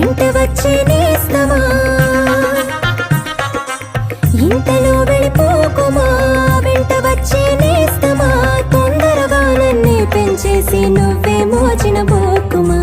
వెంట వచ్చి నేస్తమా? ఇంతలో వెళ్ళిపోకుమా? వెంట వచ్చి నేస్తమా? తొందరగా నన్నే పెంచేసి నువ్వే మోచిన పోకుమా